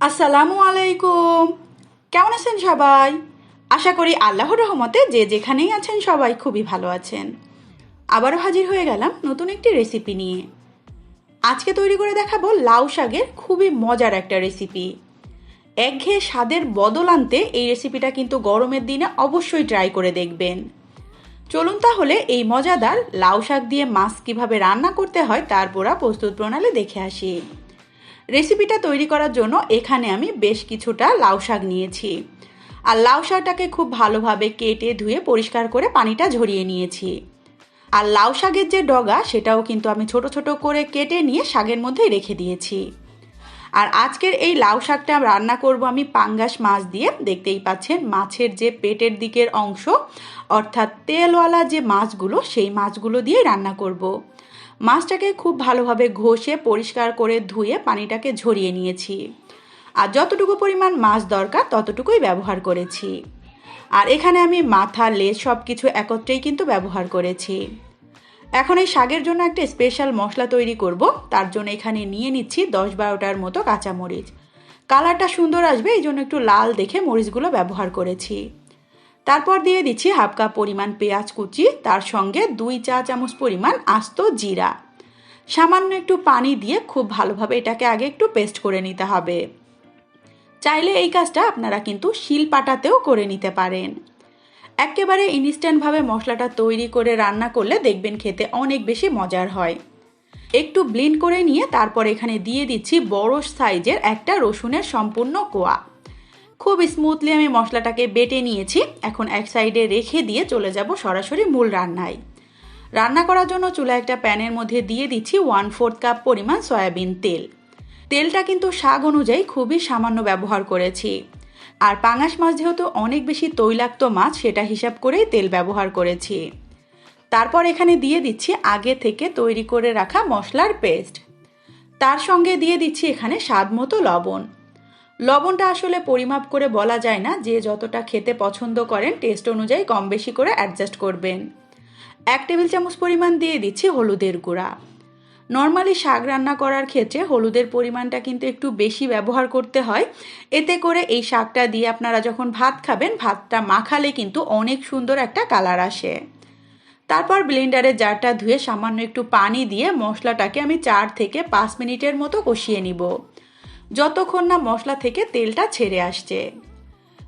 আসসালামু আলাইকুম। কেমন আছেন সবাই? আশা করি আল্লাহর রহমতে যে যেখানেই আছেন সবাই খুবই ভালো আছেন। আবারও হাজির হয়ে গেলাম নতুন একটি রেসিপি নিয়ে। আজকে তৈরি করে দেখাবো লাউ শাকের খুবই মজার একটা রেসিপি একঘেয়ে স্বাদের বদল আনতে এই রেসিপিটা কিন্তু গরমের দিনে অবশ্যই ট্রাই করে দেখবেন। চলুন তাহলে এই মজাদার লাউ শাক দিয়ে মাছ কীভাবে রান্না করতে হয় তার পুরা প্রস্তুত প্রণালী দেখে আসি। রেসিপিটা তৈরি করার জন্য এখানে আমি বেশ কিছুটা লাউ শাক নিয়েছি। আর লাউ শাকটাকে খুব ভালোভাবে কেটে ধুয়ে পরিষ্কার করে পানিটা ঝরিয়ে নিয়েছি। আর লাউ শাকের যে ডগা, সেটাও কিন্তু আমি ছোট ছোট করে কেটে নিয়ে শাকের মধ্যে রেখে দিয়েছি। আর আজকের এই লাউ শাকটা রান্না করব আমি পাঙ্গাস মাছ দিয়ে। দেখতেই পাচ্ছেন, মাছের যে পেটের দিকের অংশ, অর্থাৎ তেলওয়ালা যে মাছগুলো, সেই মাছগুলো দিয়ে রান্না করব। মাছটাকে খুব ভালোভাবে ঘষে পরিষ্কার করে ধুয়ে পানিটাকে ঝরিয়ে নিয়েছি। আর যতটুকু পরিমাণ মাছ দরকার, ততটুকুই ব্যবহার করেছি। আর এখানে আমি মাথা, লেজ সব কিছু একত্রেই কিন্তু ব্যবহার করেছি। এখন এই শাকের জন্য একটা স্পেশাল মশলা তৈরি করব। তার জন্য এখানে নিয়ে নিচ্ছি দশ বারোটার মতো কাঁচামরিচ। কালারটা সুন্দর আসবে এই জন্য একটু লাল দেখে মরিচগুলো ব্যবহার করেছি। তারপর দিয়ে দিচ্ছি হাফ কাপ পরিমাণ পেঁয়াজ কুচি, তার সঙ্গে দুই চা চামচ পরিমাণ আস্ত জিরা। সামান্য একটু পানি দিয়ে খুব ভালোভাবে এটাকে আগে একটু পেস্ট করে নিতে হবে। চাইলে এই কাজটা আপনারা কিন্তু শিল পাটাতেও করে নিতে পারেন। একেবারে ইনস্ট্যান্টভাবে মশলাটা তৈরি করে রান্না করলে দেখবেন খেতে অনেক বেশি মজার হয়। একটু ব্লিন্ড করে নিয়ে তারপর এখানে দিয়ে দিচ্ছি বড় সাইজের একটা রসুনের সম্পূর্ণ কোয়া। খুব স্মুথলি আমি মশলাটাকে বেটে নিয়েছি। এখন এক সাইডে রেখে দিয়ে চলে যাব সরাসরি মূল রান্নায়। রান্না করার জন্য চুলা একটা প্যানের মধ্যে দিয়ে দিচ্ছি ওয়ান ফোর্থ কাপ পরিমাণ সয়াবিন তেল। তেলটা কিন্তু শাক অনুযায়ী খুবই সামান্য ব্যবহার করেছি। আর পাঙাশ মাছ যেহেতু অনেক বেশি তৈলাক্ত মাছ, সেটা হিসাব করেই তেল ব্যবহার করেছি। তারপর এখানে দিয়ে দিচ্ছি আগে থেকে তৈরি করে রাখা মশলার পেস্ট। তার সঙ্গে দিয়ে দিচ্ছি এখানে স্বাদ মতো লবণ। লবণটা আসলে পরিমাপ করে বলা যায় না, যে যতটা খেতে পছন্দ করেন টেস্ট অনুযায়ী কম বেশি করে অ্যাডজাস্ট করবেন। এক টেবিল চামচ পরিমাণ দিয়ে দিচ্ছি হলুদের গুঁড়া। নর্মালি শাক রান্না করার ক্ষেত্রে হলুদের পরিমাণটা কিন্তু একটু বেশি ব্যবহার করতে হয়। এতে করে এই শাকটা দিয়ে আপনারা যখন ভাত খাবেন, ভাতটা মাখালে কিন্তু অনেক সুন্দর একটা কালার আসে। তারপর ব্লেন্ডারের জারটা ধুয়ে সামান্য একটু পানি দিয়ে মশলাটাকে আমি চার থেকে পাঁচ মিনিটের মতো কষিয়ে নিব। যতক্ষণ না মশলা থেকে তেলটা ছেড়ে আসছে।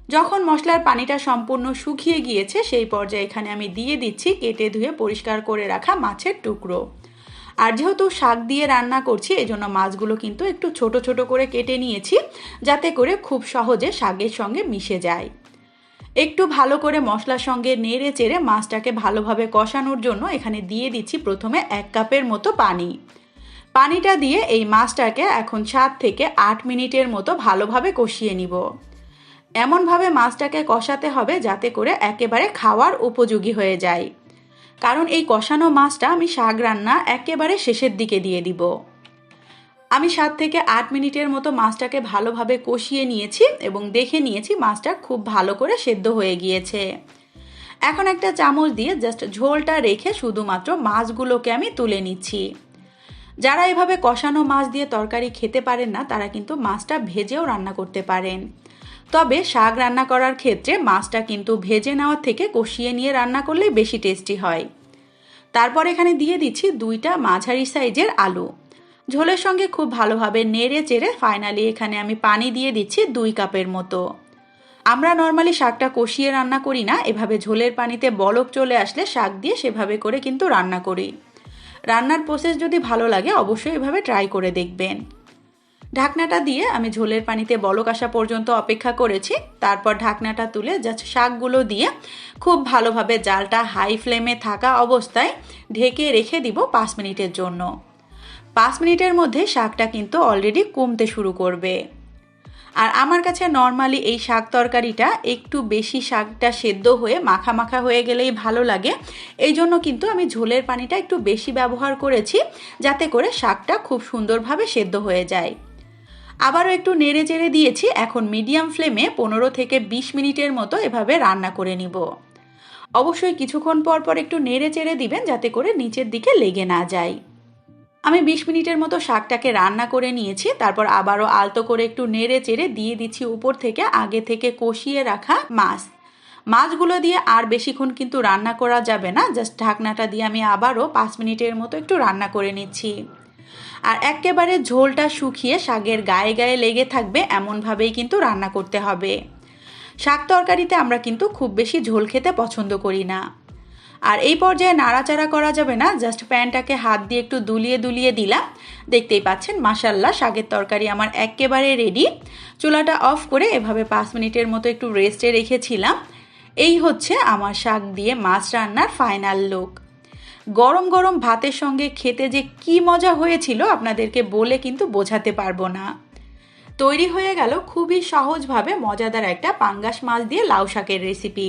যখন মশলার পানিটা সম্পূর্ণ শুকিয়ে গিয়েছে, সেই পর্যায়ে এখানে আমি দিয়ে দিচ্ছি কেটে ধুয়ে পরিষ্কার করে রাখা মাছের টুকরো। আর যেহেতু শাক দিয়ে রান্না করছি এই জন্য মাছগুলো কিন্তু একটু ছোট ছোট করে কেটে নিয়েছি, যাতে করে খুব সহজে শাকের সঙ্গে মিশে যায়। একটু ভালো করে মশলার সঙ্গে নেড়ে চেড়ে মাছটাকে ভালোভাবে কষানোর জন্য এখানে দিয়ে দিচ্ছি প্রথমে এক কাপের মতো পানি। পানিটা দিয়ে এই মাছটাকে এখন সাত থেকে আট মিনিটের মতো ভালোভাবে কষিয়ে নিব। এমনভাবে মাছটাকে কষাতে হবে যাতে করে একেবারে খাওয়ার উপযোগী হয়ে যায়। কারণ এই কষানো মাছটা আমি শাক রান্না একেবারে শেষের দিকে দিয়ে দিব। আমি সাত থেকে আট মিনিটের মতো মাছটাকে ভালোভাবে কষিয়ে নিয়েছি এবং দেখে নিয়েছি মাছটা খুব ভালো করে সেদ্ধ হয়ে গিয়েছে। এখন একটা চামচ দিয়ে জাস্ট ঝোলটা রেখে শুধুমাত্র মাছগুলোকে আমি তুলে নিচ্ছি। যারা এভাবে কষানো মাছ দিয়ে তরকারি খেতে পারেন না, তারা কিন্তু মাছটা ভেজেও রান্না করতে পারেন। তবে শাক রান্না করার ক্ষেত্রে মাছটা কিন্তু ভেজে নেওয়ার থেকে কষিয়ে নিয়ে রান্না করলে বেশি টেস্টি হয়। তারপর এখানে দিয়ে দিচ্ছি দুইটা মাঝারি সাইজের আলু। ঝোলের সঙ্গে খুব ভালোভাবে নেড়ে চেড়ে ফাইনালি এখানে আমি পানি দিয়ে দিচ্ছি দুই কাপের মতো। আমরা নর্মালি শাকটা কষিয়ে রান্না করি না, এভাবে ঝোলের পানিতে বলক চলে আসলে শাক দিয়ে সেভাবে করে কিন্তু রান্না করি। রান্নার প্রসেস যদি ভালো লাগে, অবশ্যই এভাবে ট্রাই করে দেখবেন। ঢাকনাটা দিয়ে আমি ঝোলের পানিতে বলক আসা পর্যন্ত অপেক্ষা করেছি। তারপর ঢাকনাটা তুলে জাস্ট শাকগুলো দিয়ে খুব ভালোভাবে জালটা হাই ফ্লেমে থাকা অবস্থায় ঢেকে রেখে দিব পাঁচ মিনিটের জন্য। পাঁচ মিনিটের মধ্যে শাকটা কিন্তু অলরেডি কমতে শুরু করবে। আর আমার কাছে নর্মালি এই শাক তরকারিটা একটু বেশি শাকটা সেদ্ধ হয়ে মাখা মাখা হয়ে গেলেই ভালো লাগে। এই জন্য কিন্তু আমি ঝোলের পানিটা একটু বেশি ব্যবহার করেছি যাতে করে শাকটা খুব সুন্দরভাবে সেদ্ধ হয়ে যায়। আবারও একটু নেড়ে চেড়ে দিয়েছি, এখন মিডিয়াম ফ্লেমে পনেরো থেকে বিশ মিনিটের মতো এভাবে রান্না করে নিব। অবশ্যই কিছুক্ষণ পর পর একটু নেড়ে চেড়ে দিবেন যাতে করে নিচের দিকে লেগে না যায়। আমি বিশ মিনিটের মতো শাকটাকে রান্না করে নিয়েছি, তারপর আবারও আলতো করে একটু নেড়ে চেড়ে দিয়ে দিচ্ছি উপর থেকে আগে থেকে কষিয়ে রাখা মাছ। মাছগুলো দিয়ে আর বেশিক্ষণ কিন্তু রান্না করা যাবে না, জাস্ট ঢাকনাটা দিয়ে আমি আবারও পাঁচ মিনিটের মতো একটু রান্না করে নিচ্ছি। আর একেবারে ঝোলটা শুকিয়ে শাকের গায়ে গায়ে লেগে থাকবে, এমনভাবেই কিন্তু রান্না করতে হবে। শাক তরকারিতে আমরা কিন্তু খুব বেশি ঝোল খেতে পছন্দ করি না। আর এই পর্যায়ে নাড়াচাড়া করা যাবে না জাস্ট প্যানটাকে হাত দিয়ে একটু দুলিয়ে দুলিয়ে দিলাম। দেখতেই পাচ্ছেন মাসাল্লাহ শাকের তরকারি আমার একেবারে রেডি চুলাটা অফ করে এভাবে পাঁচ মিনিটের মতো একটু রেস্টে রেখেছিলাম। এই হচ্ছে আমার শাক দিয়ে মাছ রান্নার ফাইনাল লুক গরম গরম ভাতের সঙ্গে খেতে যে কি মজা হয়েছিল, আপনাদেরকে বলে কিন্তু বোঝাতে পারব না। তৈরি হয়ে গেল খুবই সহজভাবে মজাদার একটা পাঙ্গাস মাছ দিয়ে লাউ শাকের রেসিপি